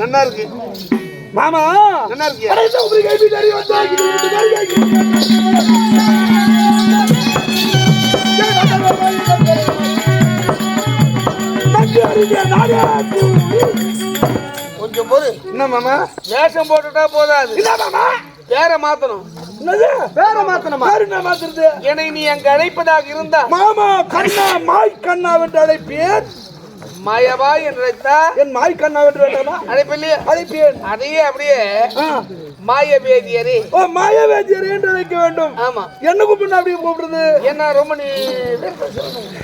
நல்லா இருக்கு. மாமா! நல்லா இருக்கியா? அடைத்த உபரி கைவி தறி வந்தாகி வீட்டு கை நன்றி அறிஞ நாடே கொஞ்சம் போது என்ன மாமா? வேஷம் போட்டுட்டா போதாது. என்ன மாமா? வேற மாத்தணும். என்னது? வேற மாத்தணுமா? வேற என்ன மாத்துறது? என்னை நீ அங்க அழைப்பதாக இருந்தா. மாமா கண்ணா மாய் கண்ணா என்று அழைப்பேன். மாயவா என்று அழைத்தா என் மாய் கண்ணா என்று வேண்டாமா அழைப்பில்லையே அழைப்பேன். அதையே அப்படியே. மாய வேதியரே ஓ மாயவேதியர் என்று அழைக்க வேண்டும். ஆமா. என்ன கூப்பிட்டு அப்படியே கூப்பிடுறது? என்ன ரொம்ப நீ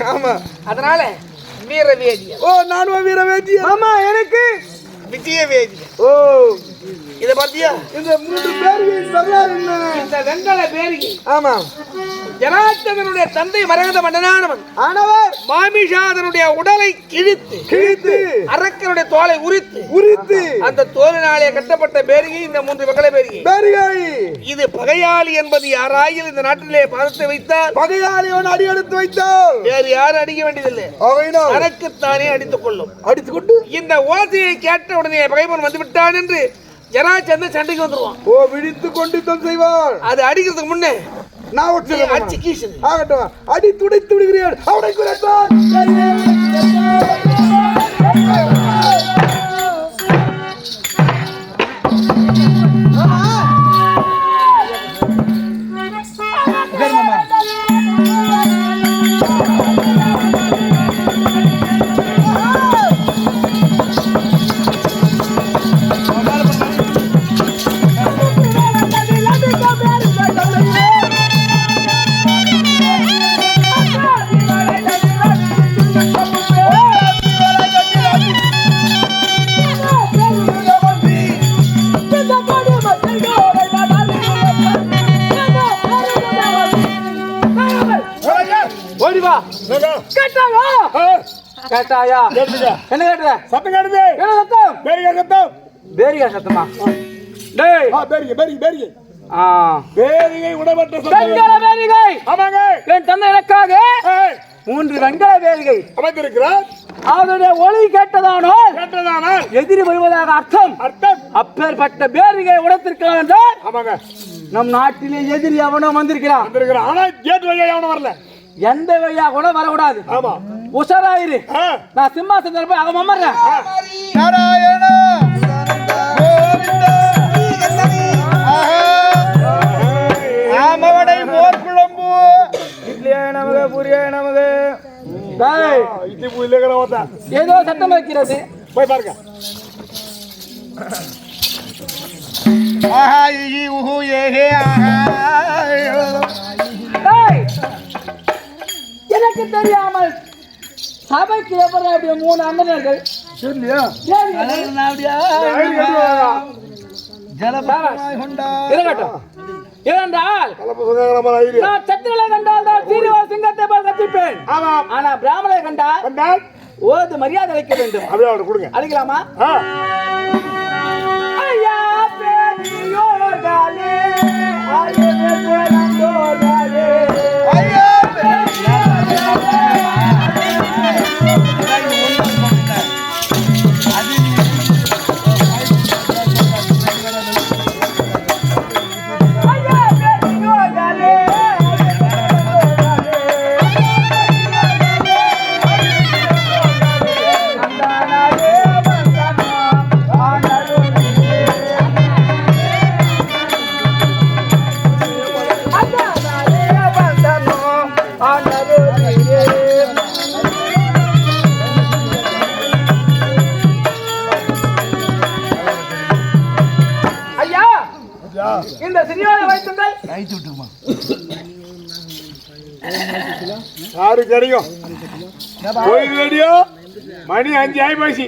ஆமா. அதனால வீர வேதியர் ஓ நானும் வீரவேதியர். ஆமா எனக்கு. விஜய வேதியர் ஓ. இத பாத்தியா? இந்த மூன்று பேர்களின் வரலாறு என்ன? இந்த வெங்கல பேரிகை. ஆமா. ஜனார்த்தகனுடைய தந்தை மரகத மன்னனானவன். ஆனவர். மாமிஷாதனுடைய உடலை கிழித்து கிழித்து அரக்கனுடைய தோலை உரித்து உரித்து. அந்த தோலினாலே கட்டப்பட்ட பேரிகை இந்த மூன்று வெங்கல பேரிகை. பேரிகை. இது பகையாளி என்பது யாராயில் இந்த நாட்டிலே பாதத்தை வைத்தால்? பகையாளியோன் அடி எடுத்து வைத்தால்? வேறு யாரும் அடிக்க வேண்டியதில்லை. அவையினால் தனக்குத்தானே அடித்துக் கொள்ளும். அடித்துக் கொண்டு? இந்த ஓசையை கேட்ட உடனே பகைவன் வந்து விட்டான் என்று ஜனாச்சந்தன் சண்டைக்கு வந்துருவான். ஓ விழித்து கொண்டு யுத்தம் செய்வார் அது அடிக்கிறதுக்கு முன்னே நான் ஒற்றை அடிச்சு கீசு. ஆகட்டும் அடி துடைத்து விடுகிறேன். அவனை குறைத்தான் ஓடி வா கேட்டாயா? கேட்டாயா? என்ன கேட்ட சத்தம் கேடுது என்ன சத்தம்? பேரிகை சத்தம். பேரிகா சத்தமா? டேய். ஆ, பேரிகை பேரிகை பேரிகை. ஆ. பேரிகை உடம்பற்ற வெண்கல பேரிகை. ஆமாங்க. என் தந்தை எனக்காக ஏய், மூன்று வெண்கல பேரிகை. அமைந்திருக்கிறார். அதனுடைய ஒளி கேட்டதானால் கேட்டதானால் எதிரி வருவதாக அர்த்தம். அர்த்தம். அப்பேற்பட்ட பேரிகை உடத்திருக்கலாம் என்றால் ஆமாங்க. நம் நாட்டிலே எதிரி அவனோ வந்திருக்கிறான். வந்திருக்கிறார் ஆனா கேட் வழியா எவனும் வரல. எந்த வழியா கூட வரக்கூடாது. ஆமா. உஷாராயிரு. நான் சிம்மாசனத்தில் போய் அவன் அமர்றேன் நாராயண ஏதோ சத்தம் வைக்கிறது. போய் பாருங்க. டேய், எனக்கு தெரியாமல் சபைக்கு எவ்வளவு அப்படியே மூணு அண்ணனர்கள் சரியா இருக்கட்டும் ஏனென்றால் நான் சத்திரலை கண்டால் தான் சீனிவாச சிங்கத்தை போல் கத்திப்பேன் ஆனா பிராமணரை கண்டால் ஓது மரியாதை வைக்க வேண்டும். அப்படியே கொடுங்க. அழிக்கலாமா ஆ. ஐயா பெரியோர்களே, வைத்துங்கள் யாரு கிடைக்கும் கோயில் மணி அஞ்சு ஆகி போச்சு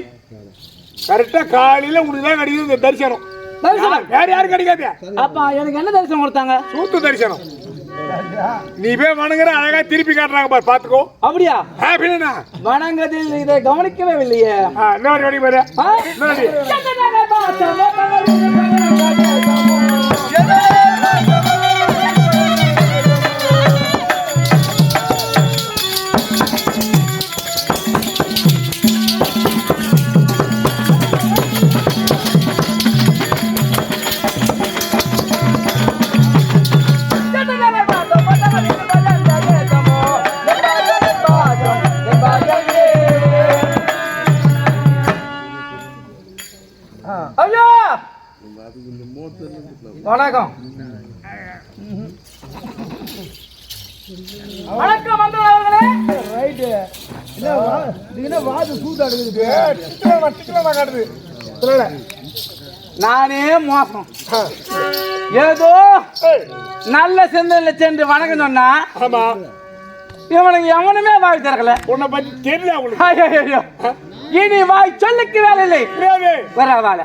கரெக்டா காலையில உனக்கு தான் கிடைக்குது இந்த தரிசனம். தரிசனம்? வேற யாரும் கிடைக்காது? அப்பா எனக்கு என்ன தரிசனம் கொடுத்தாங்க? சூத்து தரிசனம். நீ போய் வணங்குற அழகா திருப்பி காட்டுறாங்க பாரு பாத்துக்கோ. அப்படியா? ஹாப்பினா வணங்கதில் இதை கவனிக்கவே இல்லையே. இன்னொரு வழி பாரு. வணக்கம். வணக்கம் மந்திரம் அவர்களே ரைட்டு என்ன வாது சூத்தா எடுக்குது திட்டுறா திட்டுறா காட்டுது. சொல்லல. நானே மோசம். ஏதோ நல்ல சிந்தனையில சென்று வணக்கம் சொன்னா ஆமா. இவனுக்கு எவனுமே வாய் திறக்கல. உன்னை பத்தி தெரியல உங்களுக்கு. இனி வாய் சொல்லுக்கு வேலை இல்லை. வர வாழ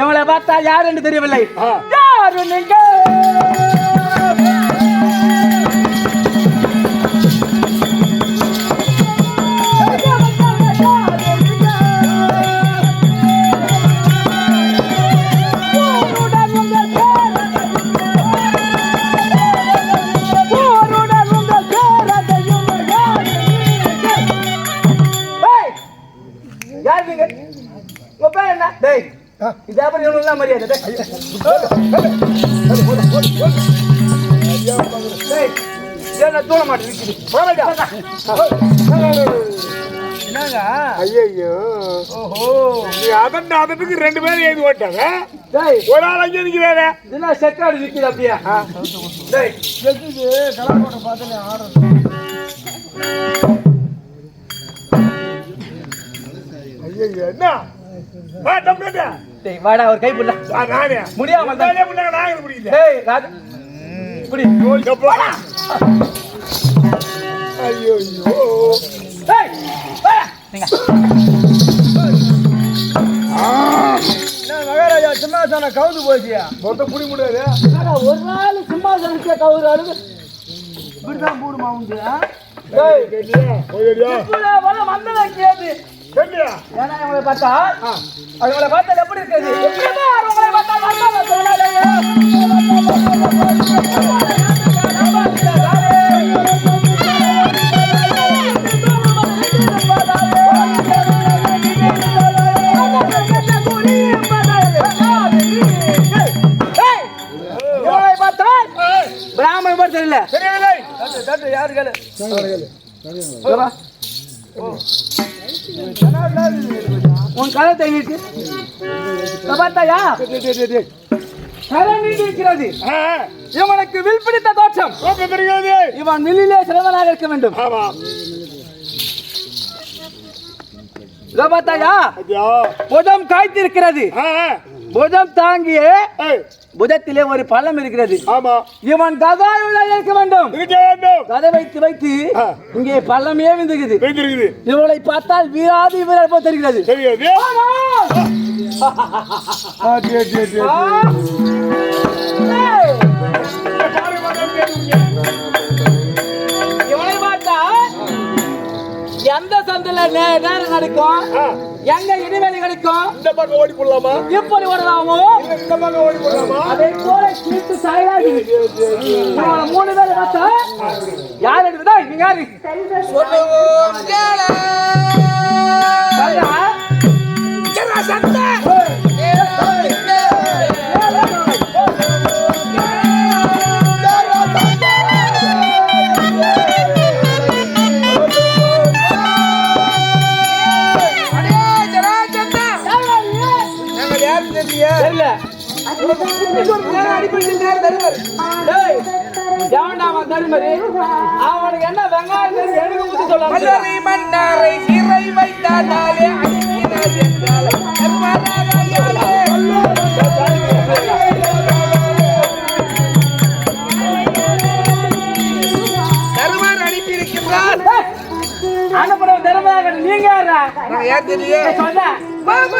இவளை பார்த்தா யார் என்று தெரியவில்லை. யாரு நீங்க? நான் நிக்குது. போடா. என்னங்க? ஐயோ ஓஹோ. நீ அதட்டு அதட்டுக்கு ரெண்டு பேரும் எழுதி ஓட்டாங்க டேய். ஒரு ஆள் அங்கே என்ன செக்காடு நிக்குது அப்படியே. டேய் ஐயோ என்ன? வா டம்ளட்டா டேய் வாடா ஒரு கை புள்ள வா நானே. முடியாம தான். நானே புள்ளைங்க நாங்க பிடிக்கல. டேய் ராஜா. இப்படி. போடா. மகாராஜா சிம்மாசன கவுந்து போச்சியா மொத்தம் புடி முடியாது ஒரு நாள் சிம்மாசனத்தை கவுரு அழுது இப்படிதான் போடுமா உண்டு ஆ? கேது ஏன்னா இவங்களை பார்த்தா அவங்களை பார்த்தா எப்படி இருக்குது தெரியல தெரியவில்லை. யாரு கேளு. உன் கதை தெரிவித்து பார்த்தாயா இருக்கிறது. இவனுக்கு வில் பிடித்த தோற்றம் இவன் மில்லிலே சிறந்தனாக இருக்க வேண்டும். பார்த்தாயா புதம் காய்த்திருக்கிறது. புதம் தாங்கிய புதத்திலே ஒரு பழம் இருக்கிறது. ஆமா. இவன் கதாயுள்ள இருக்க வேண்டும். கதை வைத்து வைத்து. இங்கே பள்ளமே தெரிஞ்சிருக்குது இவளை பார்த்தால் வீராதி வீரர் போல் தெரிகிறது. தெரியாது. எந்த சந்தில நே- நேரம் கிடைக்கும் ஆ, எங்க இடைவெளி கிடைக்கும் இந்த பக்கம் ஓடி போடலாமா? எப்படி ஓடலாமோ? இந்த பக்கம் ஓடி போடலாமா? அதே போல சீட்டு இவனை மூணு பேர் பார்த்தா யார் எடுக்குதா? நீங்க யாரு? சொல்லுவோம் கேள. அவனுக்கு என்ன வெங்காயம் எனக்கு ஊத்தி சொல்லாம மலரை மன்னாரை சிறை வைத்தாலே அடிக்கிறார் என்றால் அனுப்புறவன் திறமையாக நீங்க யாரா உனக்கு யார் தெரியும்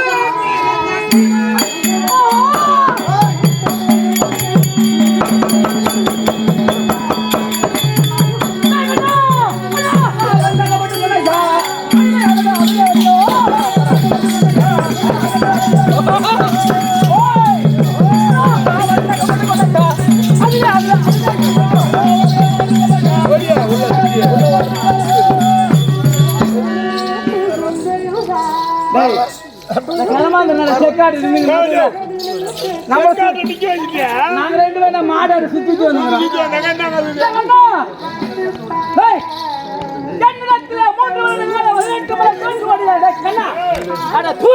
தூ!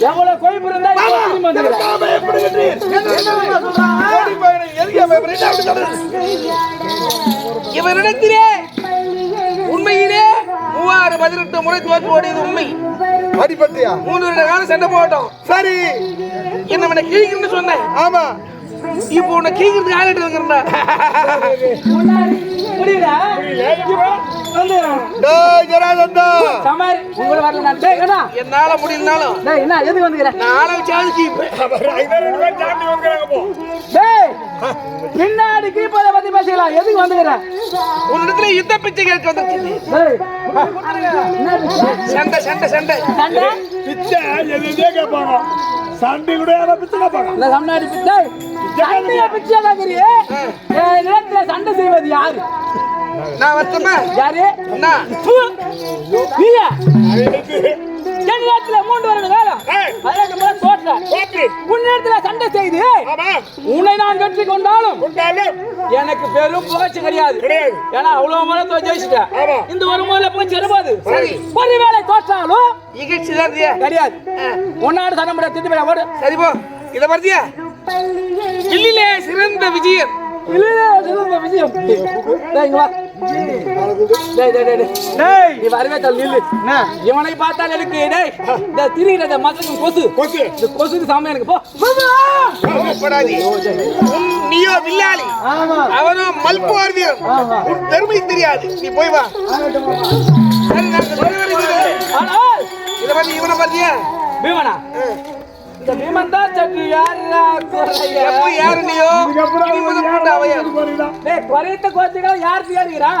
எவ்வளவு கொழுப்பு இருந்தா இவ்வளவு மூவாறு பதினெட்டு முறை தோற்று ஓடியது உண்மை. அடிபட்டியா? மூணு வருட காலம் சண்டை போட்டோம். சரி. என்ன கிழிக்கணும்னு சொன்னேன். ஆமா. இப்போ உன்னை கிழிக்கிறதுக்கு ஆளிட்டு வந்துருந்தா புரியுதா? என்னால முடியலனாலும். டேய், என்ன, எதுக்கு வந்துக்கிற? நாளை வச்சாலும் கீப்பேன் டேய், பின்னாடி கீப்பரை பத்தி பேசிக்கலாம். எதுக்கு வந்துக்கிற உன்னிடத்துல யுத்த பிச்சை கேட்க வந்துருச்சு? சண்டை சண்டை சண்டை. சண்டை? பிச்சை எதுவுமே கேட்பாங்க? சண்டை கூட யாரும் பிச்சை கேட்பாங்க இல்ல, சம்னாடி பிச்சை. சண்டையை பிச்சை நிலத்துல சண்டை செய்வது யாரு நான் வருத்தமா யாரு நான்! நீயா? நிலத்துல மூன்று வருட காலம் ஏய். அதற்கு மேல தோற்ற ஓகே உன்னிடத்துல சண்டை செய்து உன்னை நான் வெற்றி கொண்டாலும் எனக்கு பெரும் புகழ்ச்சி கிடையாது. ஏன்னா அவ்வளவு முறை ஜெயிச்சிட்டேன். இந்த ஒரு முறையில போய் செருப்பாது சரி. ஒருவேளை தோற்றாலும் இகழ்ச்சி தான்? கிடையாது உன்னாடு சண்டை முடியாது போய் ஓடு சரி போ இத பார்த்தியா இல்லிலே சிறந்த விஜயன் இல்லையே, சிறந்த விஷயம். டேய், இங்க வா. இவனை பார்த்தால் எனக்கு டேய். இந்த திரிகிற மசக்கு கொசு. கொசு. இந்த கொசுக்கு சாமி எனக்கு நீயோ வில்லாளி. அவனோ. உன் பெருமை தெரியாது. நீ போய் வா. இவனை பார்த்தியா பீமனா? முதல் கொண்டு அவையார் டேய் குறைத்த கோச்சிகள் யார் தேடுகிறா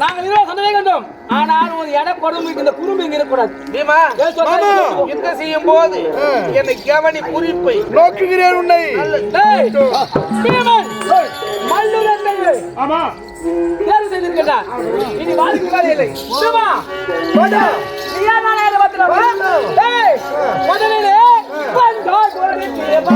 நாங்க இருபது சந்தேகம் கண்டோம். ஆனால் ஒரு இட கொடுமை இந்த குறும்பு இங்க இருக்கக்கூடாது. பீமா ஏன் சொல்ற? மாமா, யுத்தம் செய்யும் போது என்னை கவனி குறிப்பை. நோக்குகிறேன் உன்னை. டேய் பீமன் மல்லுரத்தங்கள் ஆமா. தேர்வு இனி வாழ்க்கை வேலை இல்லை. முதலிலே 半条说的对棒，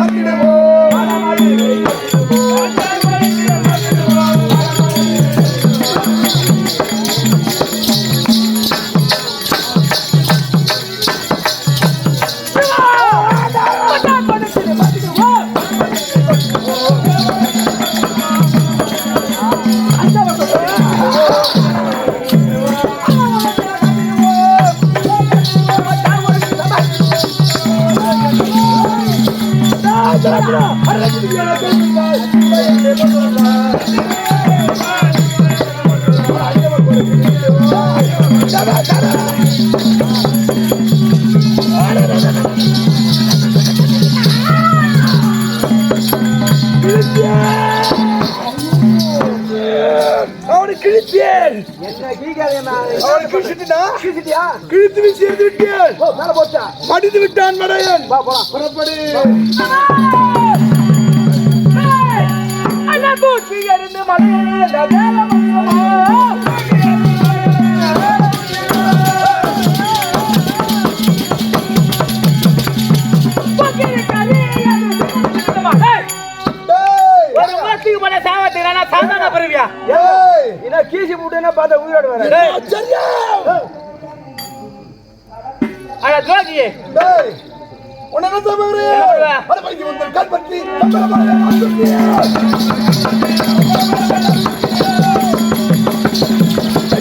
கிழித்தேன். கிழித்து எறிந்து விட்டேன் மடிந்து விட்டான் மடையன். புறப்படு. கீசி போட்டுன்னா பார்த்தா உயிரோடு வர அட துரோகியே டேய் என்ன பண்ணுவ? அட பைக்கு வந்து கல் பற்றி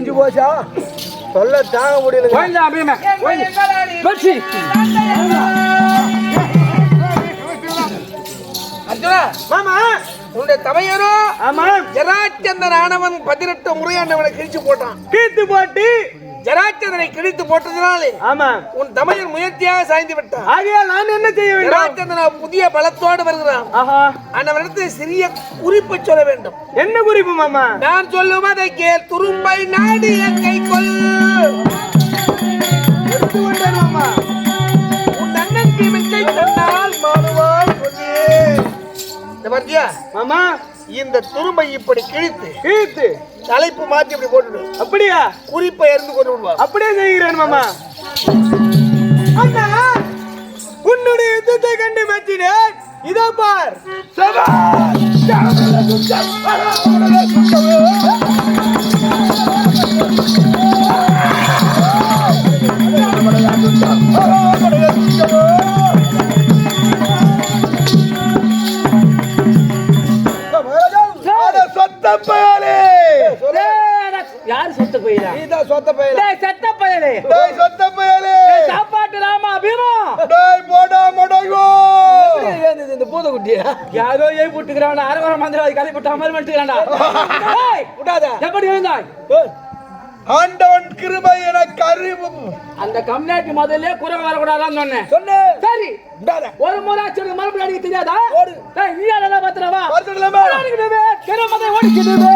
முடிஞ்சு போச்சா? சொல்ல தாங்க முடியல. கோயிந்தா பீம வெற்றி அர்ஜுனா மாமா. உன்னுடைய தமையனோ ஆமா ஜராச்சந்தன் ஆனவன் பதினெட்டு முறையாண்டவனை கிழிச்சு போட்டான். கீத்து போட்டு. ஜராச்சந்தனை கிழித்து போட்டதினாலே ஆமா. உன் தமையன் முயற்சியாக சாய்ந்து விட்டான். ஆகையால் நான் என்ன செய்ய வேண்டும்? ஜராச்சந்தனா புதிய பலத்தோடு வருகிறான். ஆஹா. அன்னவனிடத்தில் சிறிய குறிப்பு சொல்ல வேண்டும். என்ன குறிப்பு மாமா? நான் சொல்லுவதை கேள் துரும்பை நாடி கை கொல் எடுத்து கொண்டேன் மாமா. உன் அண்ணன் தீமைக்கை தன்னால் மாறுவார் மாமா. இந்த துரும்பை இப்படி கிழித்து கீத்து தலைப்பு மாத்தி இப்படி போட்டுடு. அப்படியா? குறிப்பை இருந்து கொண்டு விடுவார் அப்படியே செய்கிறேன் மாமா. அண்ணா உன்னுடைய யுத்தத்தை கண்டு மெச்சினேன் இதோ பார். சொத்த பயலே. யார் செத்து போயிடா நீதான் சொத்த பயலே. செத்த பயலே. டேய் சொத்த பயலே. சாப்பாட்டு ராமா பீமா டேய் போடா மடங்கோ இந்த பூதக்குட்டியா? யாரோ ஏய் புட்டுக்கிறான் அரவர மந்திரவாதி கலை புட்டா மாதிரி பண்ணிட்டுக்கிறான்டா ஏய், விடாத. எப்படி இருந்தாய் ஆண்டவன் கிருபை எனக்கு அறிவு அந்த கம்யூனிட்டி முதல்ல குறை வரக்கூடாதான்னு சொன்னேன். சொன்னேன் சரி. ஒரு முறை சொல்லி மறுபடியும் அடிக்க தெரியாதா. ஏய், நீ பார்த்துடலாமா? ஓடிக்கிடுவே கிரமத்தை ஓடிக்கிடுவே.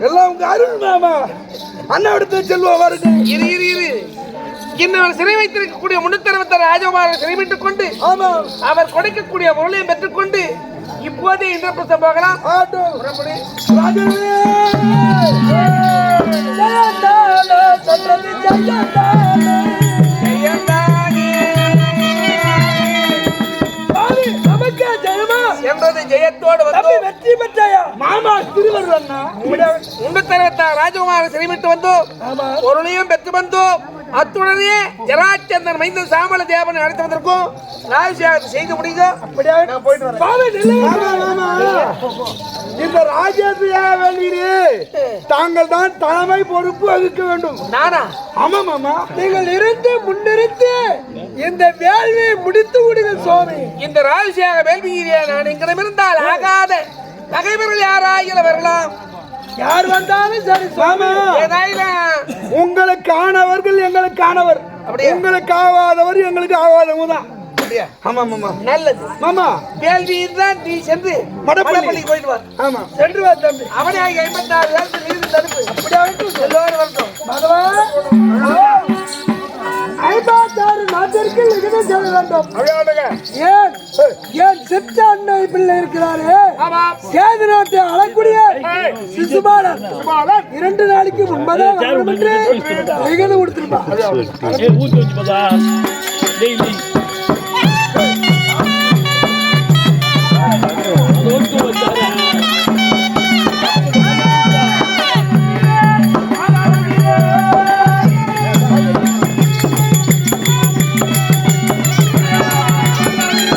எல்லாம் உங்க அருள் மாமா. அண்ணா எடுத்து செல்வம் வருது இரு இரு இரு. இன்னும் சிறை வைத்திருக்கக்கூடிய முன்னூத்தி ராஜகுமாரன் சிறைமிட்டுக் கொண்டு ஆமா. அவர் கொடுக்கக்கூடிய பொருளையும் பெற்றுக்கொண்டு இப்போதே இந்திரபிரசம் போகலாம் ஆட்டும் என்றது ஜெயத்தோடு வந்து வெற்றி பெற்றாயா? மாமா திருவருள் அண்ணா. முன்னூத்தி அறுபத்தாறு ராஜகுமாரன் சிறைமிட்டு வந்தோம் ஆமா. பொருளையும் பெற்று வந்தோம் அத்துடனே ஜராச்சந்தன் மைந்த சாமல தேவனை அழைத்து வந்திருக்கோம். ராஜ்யாகத்தை செய்து முடியுங்க அப்படியா? போயிட்டு வரேன். இந்த ராஜ்யத்தையா வேண்டியது தாங்கள் தான் தலைமை பொறுப்பு வகிக்க வேண்டும். நானா? ஆமா மாமா நீங்கள் இருந்து முன்னிறுத்து இந்த வேள்வியை முடித்து விடுங்க சுவாமி. இந்த ராஜ்யாக வேள்வியிலே நான் இங்கிடம் இருந்தால் ஆகாத பகைவர்கள் யாராயிர வரலாம்? யார் வந்தாலும் சரி சுவாமி. ஏதாயிரம் உங்களுக்கு ஆனவர்கள் எங்களுக்கு ஆனவர் அப்படியா? உங்களுக்கு ஆகாதவர் எங்களுக்கு ஆகாதவங்க தான். அப்படியா? ஆமா மாமா நல்லது. மாமா. தான் நீ சென்று மடப்பள்ளி. மடப்பள்ளிக்கு போயிட்டு வா. ஆமா. சென்று வா தம்பி. அவனே ஐம்பத்தாறு வேலத்தில் இருந்து தடுப்பு. அப்படியே வரட்டும். எல்லோரும் வரட்டும். பகவான். ஐம்பத்தாறு நாட்டிற்கு செல்ல வேண்டும். ஏன்? ஏன் சித்த அன்னை பிள்ளை இருக்கிறாரே? ஆமா. சேது நாட்டை அழக்கூடிய சிசுபாலன் இரண்டு நாளைக்கு வரணும் என்று லிகிதம் கொடுத்திருப்பான்.